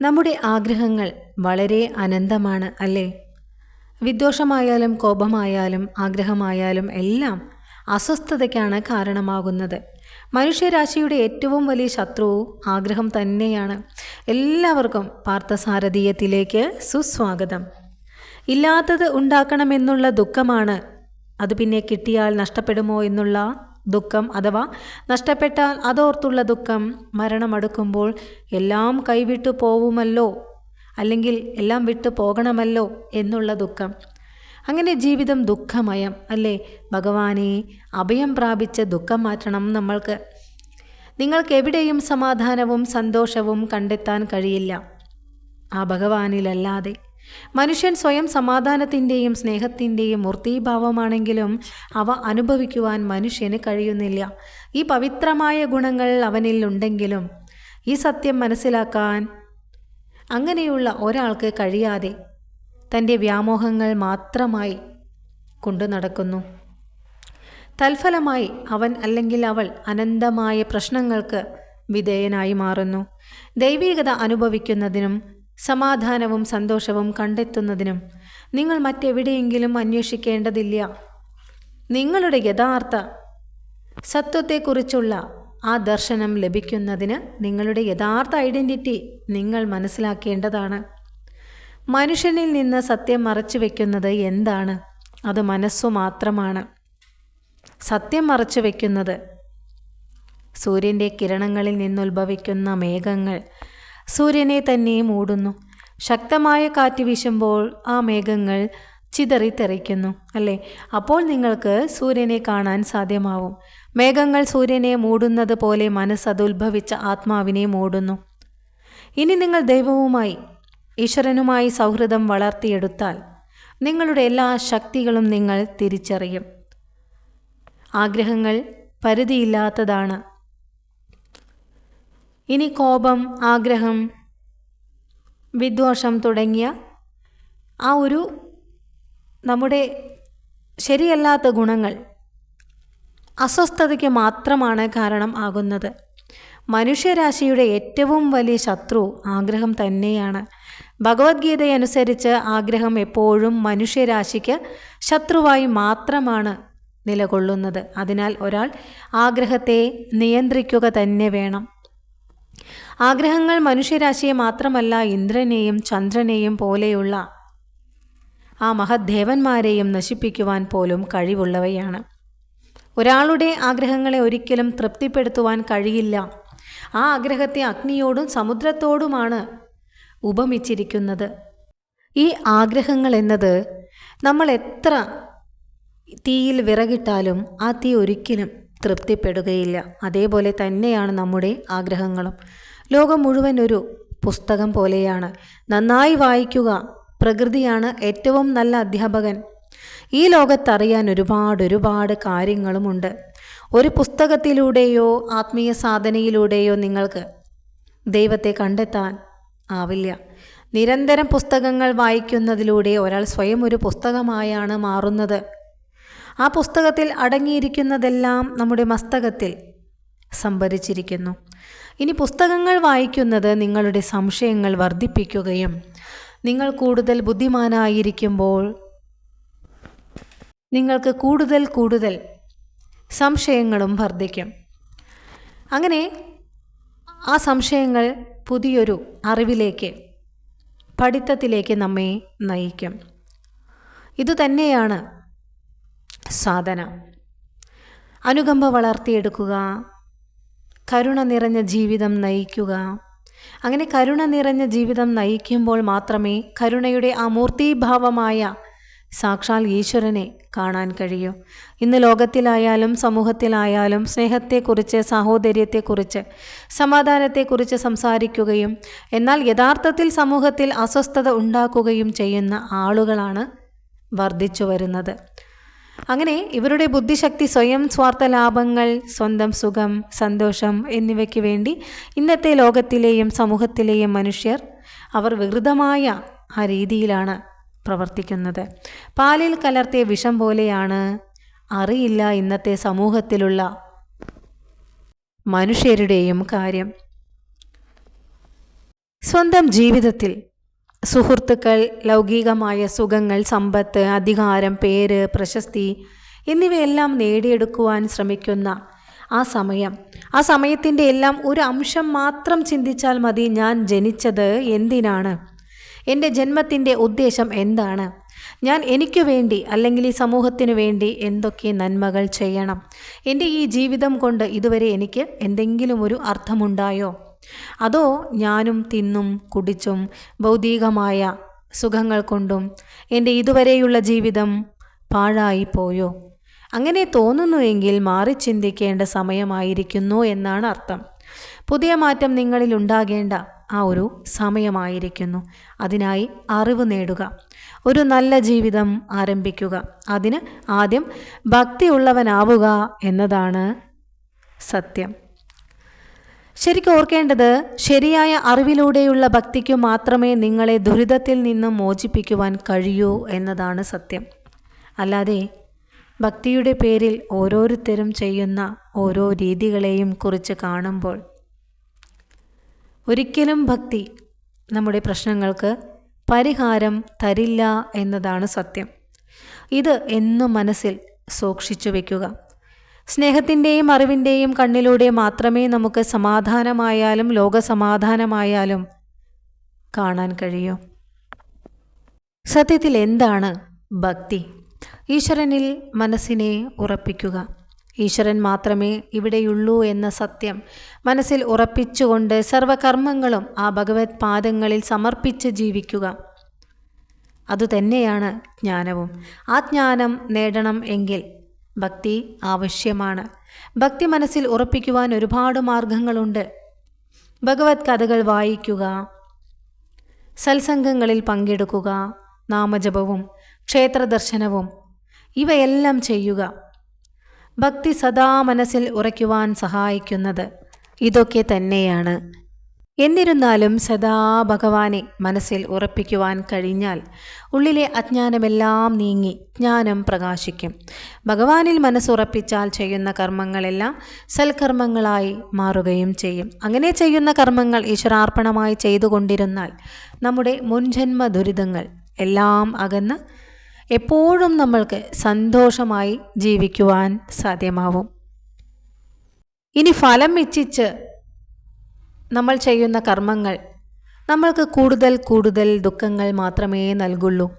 നമ്മുടെ ആഗ്രഹങ്ങൾ വളരെ അനന്തമാണ് അല്ലേ? വിദ്വേഷമായാലും കോപമായാലും ആഗ്രഹമായാലും എല്ലാം അസ്വസ്ഥതയ്ക്കാണ് കാരണമാകുന്നത്. മനുഷ്യരാശിയുടെ ഏറ്റവും വലിയ ശത്രു ആഗ്രഹം തന്നെയാണ്. എല്ലാവർക്കും പാർത്ഥസാരഥീയത്തിലേക്ക് സുസ്വാഗതം. ഇല്ലാത്തത് ഉണ്ടാക്കണമെന്നുള്ള ദുഃഖമാണ്. അത് പിന്നെ കിട്ടിയാൽ നഷ്ടപ്പെടുമോ എന്നുള്ള ദുഃഖം അഥവാ നഷ്ടപ്പെട്ടാൽ അതോർത്തുള്ള ദുഃഖം മരണമടുക്കുമ്പോൾ എല്ലാം കൈവിട്ടു പോവുമല്ലോ? അല്ലെങ്കിൽ എല്ലാം വിട്ടു പോകണമല്ലോ എന്നുള്ള ദുഃഖം. അങ്ങനെ ജീവിതം ദുഃഖമയം അല്ലേ? ഭഗവാനെ അഭയം പ്രാപിച്ച് ദുഃഖം മാറ്റണം നമ്മൾക്ക്. നിങ്ങൾക്ക് എവിടെയും സമാധാനവും സന്തോഷവും കണ്ടെത്താൻ കഴിയില്ല. ആ ഭഗവാനിലല്ലാതെ മനുഷ്യൻ സ്വയം സമാധാനത്തിന്റെയും സ്നേഹത്തിന്റെയും മൂർത്തീഭാവമാണെങ്കിലും അവ അനുഭവിക്കുവാൻ മനുഷ്യന് കഴിയുന്നില്ല. ഈ പവിത്രമായ ഗുണങ്ങൾ അവനിൽ ഉണ്ടെങ്കിലും ഈ സത്യം മനസ്സിലാക്കാൻ അങ്ങനെയുള്ള ഒരാൾക്ക് കഴിയാതെ തന്റെ വ്യാമോഹങ്ങൾ മാത്രമായി കൊണ്ടു നടക്കുന്നു. തൽഫലമായി അവൻ അല്ലെങ്കിൽ അവൾ അനന്തമായ പ്രശ്നങ്ങൾക്ക് വിധേയനായി മാറുന്നു. ദൈവികത അനുഭവിക്കുന്നതിനും സമാധാനവും സന്തോഷവും കണ്ടെത്തുന്നതിനും നിങ്ങൾ മറ്റെവിടെയെങ്കിലും അന്വേഷിക്കേണ്ടതില്ല. നിങ്ങളുടെ യഥാർത്ഥ സത്വത്തെക്കുറിച്ചുള്ള ആ ദർശനം ലഭിക്കുന്നതിന് നിങ്ങളുടെ യഥാർത്ഥ ഐഡന്റിറ്റി നിങ്ങൾ മനസ്സിലാക്കേണ്ടതാണ്. മനുഷ്യനിൽ നിന്ന് സത്യം മറച്ചു വയ്ക്കുന്നത് എന്താണ്? അത് മനസ്സു മാത്രമാണ്. സത്യം മറച്ചു വയ്ക്കുന്നത് സൂര്യന്റെ കിരണങ്ങളിൽ നിന്നുത്ഭവിക്കുന്ന മേഘങ്ങൾ സൂര്യനെ തന്നെ മൂടുന്നു. ശക്തമായ കാറ്റ് വീശുമ്പോൾ ആ മേഘങ്ങൾ ചിതറിത്തെറിക്കുന്നു അല്ലേ? അപ്പോൾ നിങ്ങൾക്ക് സൂര്യനെ കാണാൻ സാധ്യമാവും. മേഘങ്ങൾ സൂര്യനെ മൂടുന്നത് പോലെ മനസ്സത് ഉത്ഭവിച്ച ആത്മാവിനെ മൂടുന്നു. ഇനി നിങ്ങൾ ദൈവവുമായി ഈശ്വരനുമായി സൗഹൃദം വളർത്തിയെടുത്താൽ നിങ്ങളുടെ എല്ലാ ശക്തികളും നിങ്ങൾ തിരിച്ചറിയും. ആഗ്രഹങ്ങൾ പരിധിയില്ലാത്തതാണ്. ഇനി കോപം ആഗ്രഹം വിദ്വേഷം തുടങ്ങിയ ആ ഒരു നമ്മുടെ ശരിയല്ലാത്ത ഗുണങ്ങൾ അസ്വസ്ഥതയ്ക്ക് മാത്രമാണ് കാരണം ആകുന്നത്. മനുഷ്യരാശിയുടെ ഏറ്റവും വലിയ ശത്രു ആഗ്രഹം തന്നെയാണ്. ഭഗവത്ഗീതയനുസരിച്ച് ആഗ്രഹം എപ്പോഴും മനുഷ്യരാശിക്ക് ശത്രുവായി മാത്രമാണ് നിലകൊള്ളുന്നത്. അതിനാൽ ഒരാൾ ആഗ്രഹത്തെ നിയന്ത്രിക്കുക തന്നെ വേണം. ആഗ്രഹങ്ങൾ മനുഷ്യരാശിയെ മാത്രമല്ല ഇന്ദ്രനെയും ചന്ദ്രനെയും പോലെയുള്ള ആ മഹദ്ദേവന്മാരെയും നശിപ്പിക്കുവാൻ പോലും കഴിവുള്ളവയാണ്. ഒരാളുടെ ആഗ്രഹങ്ങളെ ഒരിക്കലും തൃപ്തിപ്പെടുത്തുവാൻ കഴിയില്ല. ആ ആഗ്രഹത്തെ അഗ്നിയോടും സമുദ്രത്തോടുമാണ് ഉപമിച്ചിരിക്കുന്നത്. ഈ ആഗ്രഹങ്ങൾ എന്നത് നമ്മൾ എത്ര തീയിൽ വിറകിട്ടാലും ആ തീ ഒരിക്കലും തൃപ്തിപ്പെടുകയില്ല. അതേപോലെ തന്നെയാണ് നമ്മുടെ ആഗ്രഹങ്ങളും. ലോകം മുഴുവൻ ഒരു പുസ്തകം പോലെയാണ്. നന്നായി വായിക്കുക പ്രകൃതിയാണ് ഏറ്റവും നല്ല അധ്യാപകൻ. ഈ ലോകത്തറിയാൻ ഒരുപാട് ഒരുപാട് കാര്യങ്ങളുമുണ്ട്. ഒരു പുസ്തകത്തിലൂടെയോ ആത്മീയ സാധനയിലൂടെയോ നിങ്ങൾക്ക് ദൈവത്തെ കണ്ടെത്താൻ ആവില്ല. നിരന്തരം പുസ്തകങ്ങൾ വായിക്കുന്നതിലൂടെ ഒരാൾ സ്വയം ഒരു പുസ്തകമായാണ് മാറുന്നത്. ആ പുസ്തകത്തിൽ അടങ്ങിയിരിക്കുന്നതെല്ലാം നമ്മുടെ മസ്തകത്തിൽ സംഭരിച്ചിരിക്കുന്നു. ഇനി പുസ്തകങ്ങൾ വായിക്കുന്നത് നിങ്ങളുടെ സംശയങ്ങൾ വർദ്ധിപ്പിക്കുകയും നിങ്ങൾ കൂടുതൽ ബുദ്ധിമാനായിരിക്കുമ്പോൾ നിങ്ങൾക്ക് കൂടുതൽ കൂടുതൽ സംശയങ്ങളും വർദ്ധിക്കും. അങ്ങനെ ആ സംശയങ്ങൾ പുതിയൊരു അറിവിലേക്ക് പഠിത്തത്തിലേക്ക് നമ്മെ നയിക്കും. ഇതുതന്നെയാണ് സാധന. അനുകമ്പ വളർത്തിയെടുക്കുക കരുണ നിറഞ്ഞ ജീവിതം നയിക്കുക. അങ്ങനെ കരുണ നിറഞ്ഞ ജീവിതം നയിക്കുമ്പോൾ മാത്രമേ കരുണയുടെ ആ മൂർത്തീഭാവമായ സാക്ഷാൽ ഈശ്വരനെ കാണാൻ കഴിയൂ. ഇന്ന് ലോകത്തിലായാലും സമൂഹത്തിലായാലും സ്നേഹത്തെക്കുറിച്ച് സാഹോദര്യത്തെക്കുറിച്ച് സമാധാനത്തെക്കുറിച്ച് സംസാരിക്കുകയും എന്നാൽ യഥാർത്ഥത്തിൽ സമൂഹത്തിൽ അസ്വസ്ഥത ഉണ്ടാക്കുകയും ചെയ്യുന്ന ആളുകളാണ് വർദ്ധിച്ചു വരുന്നത് അങ്ങനെ ഇവരുടെ ബുദ്ധിശക്തി സ്വയം സ്വാർത്ഥ ലാഭങ്ങൾ സ്വന്തം സുഖം സന്തോഷം എന്നിവയ്ക്ക് വേണ്ടി ഇന്നത്തെ ലോകത്തിലെയും സമൂഹത്തിലെയും മനുഷ്യർ അവർ വികൃതമായ ആ രീതിയിലാണ് പ്രവർത്തിക്കുന്നത്. പാലിൽ കലർത്തിയ വിഷം പോലെയാണ് അറിയില്ല ഇന്നത്തെ സമൂഹത്തിലുള്ള മനുഷ്യരുടെയും കാര്യം. സ്വന്തം ജീവിതത്തിൽ സുഹൃത്തുക്കൾ ലൗകികമായ സുഖങ്ങൾ സമ്പത്ത് അധികാരം പേര് പ്രശസ്തി എന്നിവയെല്ലാം നേടിയെടുക്കുവാൻ ശ്രമിക്കുന്ന ആ സമയം. ആ സമയത്തിന്റെ എല്ലാം ഒരു അംശം മാത്രം ചിന്തിച്ചാൽ മതി ഞാൻ ജനിച്ചത് എന്തിനാണ്? എന്റെ ജന്മത്തിന്റെ ഉദ്ദേശം എന്താണ്? ഞാൻ എനിക്ക് വേണ്ടി അല്ലെങ്കിൽ ഈ സമൂഹത്തിന് വേണ്ടി എന്തൊക്കെ നന്മകൾ ചെയ്യണം? എന്റെ ഈ ജീവിതം കൊണ്ട് ഇതുവരെ എനിക്ക് എന്തെങ്കിലും ഒരു അർത്ഥമുണ്ടായോ? അതോ ഞാനും തിന്നും കുടിച്ചും ഭൗതികമായ സുഖങ്ങൾ കൊണ്ടും എന്റെ ഇതുവരെയുള്ള ജീവിതം പാഴായിപ്പോയോ അങ്ങനെ തോന്നുന്നുവെങ്കിൽ മാറി ചിന്തിക്കേണ്ട സമയമായിരിക്കുന്നു എന്നാണ് അർത്ഥം. പുതിയ മാറ്റം നിങ്ങളിൽ ഉണ്ടാകേണ്ട ആ ഒരു സമയമായിരിക്കുന്നു. അതിനായി അറിവ് നേടുക. ഒരു നല്ല ജീവിതം ആരംഭിക്കുക. അതിന് ആദ്യം ഭക്തിയുള്ളവനാവുക എന്നതാണ് സത്യം. ശരിക്കും ഓർക്കേണ്ടത് ശരിയായ അറിവിലൂടെയുള്ള ഭക്തിക്കു മാത്രമേ നിങ്ങളെ ദുരിതത്തിൽ നിന്നും മോചിപ്പിക്കുവാൻ കഴിയൂ എന്നതാണ് സത്യം. അല്ലാതെ ഭക്തിയുടെ പേരിൽ ഓരോരുത്തരും ചെയ്യുന്ന ഓരോ രീതികളെയും കുറിച്ച് കാണുമ്പോൾ ഒരിക്കലും ഭക്തി നമ്മുടെ പ്രശ്നങ്ങൾക്ക് പരിഹാരം തരില്ല എന്നതാണ് സത്യം. ഇത് എന്നും മനസ്സിൽ സൂക്ഷിച്ചു വയ്ക്കുക സ്നേഹത്തിന്റെയും അറിവിന്റെയും കണ്ണിലൂടെ മാത്രമേ നമുക്ക് സമാധാനമായാലും ലോകസമാധാനമായാലും കാണാൻ കഴിയൂ. സത്യത്തിൽ എന്താണ് ഭക്തി? ഈശ്വരനിൽ മനസ്സിനെ ഉറപ്പിക്കുക. ഈശ്വരൻ മാത്രമേ ഇവിടെയുള്ളൂ എന്ന സത്യം മനസ്സിൽ ഉറപ്പിച്ചുകൊണ്ട് സർവകർമ്മങ്ങളും ആ ഭഗവത് പാദങ്ങളിൽ സമർപ്പിച്ച് ജീവിക്കുക. അതുതന്നെയാണ് ജ്ഞാനവും. ആ ജ്ഞാനം നേടണം എങ്കിൽ ഭക്തി ആവശ്യമാണ്. ഭക്തി മനസ്സിൽ ഉറപ്പിക്കുവാൻ ഒരുപാട് മാർഗങ്ങളുണ്ട്. ഭഗവത് കഥകൾ വായിക്കുക സത്സംഗങ്ങളിൽ പങ്കെടുക്കുക നാമജപവും ക്ഷേത്രദർശനവും ഇവയെല്ലാം ചെയ്യുക. ഭക്തി സദാ മനസ്സിൽ ഉറയ്ക്കുവാൻ സഹായിക്കുന്നത് ഇതൊക്കെ തന്നെയാണ്. എന്നിരുന്നാലും സദാ ഭഗവാനെ മനസ്സിൽ ഉറപ്പിക്കുവാൻ കഴിഞ്ഞാൽ ഉള്ളിലെ അജ്ഞാനമെല്ലാം നീങ്ങി ജ്ഞാനം പ്രകാശിക്കും. ഭഗവാനിൽ മനസ്സുറപ്പിച്ചാൽ ചെയ്യുന്ന കർമ്മങ്ങളെല്ലാം സൽക്കർമ്മങ്ങളായി മാറുകയും ചെയ്യും. അങ്ങനെ ചെയ്യുന്ന കർമ്മങ്ങൾ ഈശ്വരാർപ്പണമായി ചെയ്തുകൊണ്ടിരുന്നാൽ നമ്മുടെ മുൻജന്മ ദുരിതങ്ങൾ എല്ലാം അകന്ന് എപ്പോഴും നമ്മൾക്ക് സന്തോഷമായി ജീവിക്കുവാൻ സാധ്യമാവും. ഇനി ഫലം ഇച്ഛിച്ച് നമ്മൾ ചെയ്യുന്ന കർമ്മങ്ങൾ. നമ്മൾക്ക് കൂടുതൽ കൂടുതൽ ദുഃഖങ്ങൾ മാത്രമേ നൽകുള്ളൂ.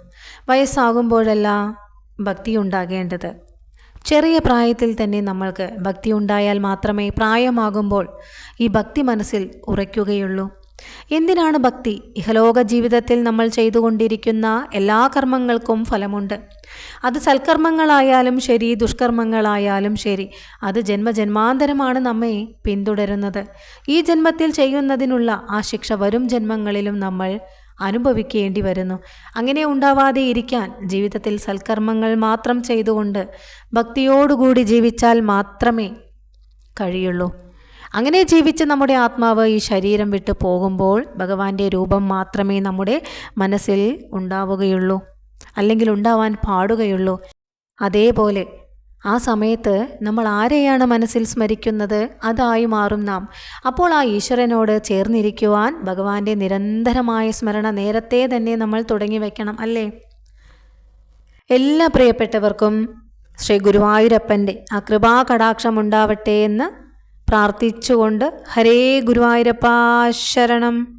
വയസ്സാകുമ്പോഴല്ല ഭക്തി ഉണ്ടാകേണ്ടത്. ചെറിയ പ്രായത്തിൽ തന്നെ നമ്മൾക്ക് ഭക്തി ഉണ്ടായാൽ മാത്രമേ പ്രായമാകുമ്പോൾ ഈ ഭക്തി മനസ്സിൽ ഉറയ്ക്കുകയുള്ളൂ. എന്തിനാണ് ഭക്തി? ഇഹലോക ജീവിതത്തിൽ നമ്മൾ ചെയ്തുകൊണ്ടിരിക്കുന്ന എല്ലാ കർമ്മങ്ങൾക്കും ഫലമുണ്ട്. അത് സൽക്കർമ്മങ്ങളായാലും ശരി ദുഷ്കർമ്മങ്ങളായാലും ശരി അത് ജന്മജന്മാന്തരമാണ് നമ്മെ പിന്തുടരുന്നത്. ഈ ജന്മത്തിൽ ചെയ്യുന്നതിനുള്ള ആ ശിക്ഷ വരും ജന്മങ്ങളിലും നമ്മൾ അനുഭവിക്കേണ്ടി വരുന്നു. അങ്ങനെ ഉണ്ടാവാതെ ഇരിക്കാൻ ജീവിതത്തിൽ സൽക്കർമ്മങ്ങൾ മാത്രം ചെയ്തുകൊണ്ട് ഭക്തിയോടുകൂടി ജീവിച്ചാൽ മാത്രമേ കഴിയുള്ളൂ. അങ്ങനെ ജീവിച്ച് നമ്മുടെ ആത്മാവ് ഈ ശരീരം വിട്ട് പോകുമ്പോൾ ഭഗവാന്റെ രൂപം മാത്രമേ നമ്മുടെ മനസ്സിൽ ഉണ്ടാവുകയുള്ളൂ അല്ലെങ്കിൽ ഉണ്ടാവാൻ പാടുകയുള്ളൂ. അതേപോലെ ആ സമയത്ത് നമ്മൾ ആരെയാണ് മനസ്സിൽ സ്മരിക്കുന്നത്? അതായി മാറും നാം. അപ്പോൾ ആ ഈശ്വരനോട് ചേർന്നിരിക്കുവാൻ ഭഗവാന്റെ നിരന്തരമായ സ്മരണ നേരത്തെ തന്നെ നമ്മൾ തുടങ്ങി വെക്കണം അല്ലേ? എല്ലാ പ്രിയപ്പെട്ടവർക്കും ശ്രീ ഗുരുവായൂരപ്പന്റെ ആ കൃപാ കടാക്ഷം ഉണ്ടാവട്ടെ എന്ന് പ്രാർത്ഥിച്ചുകൊണ്ട് ഹരേ ഗുരുവായൂരപ്പ ശരണം.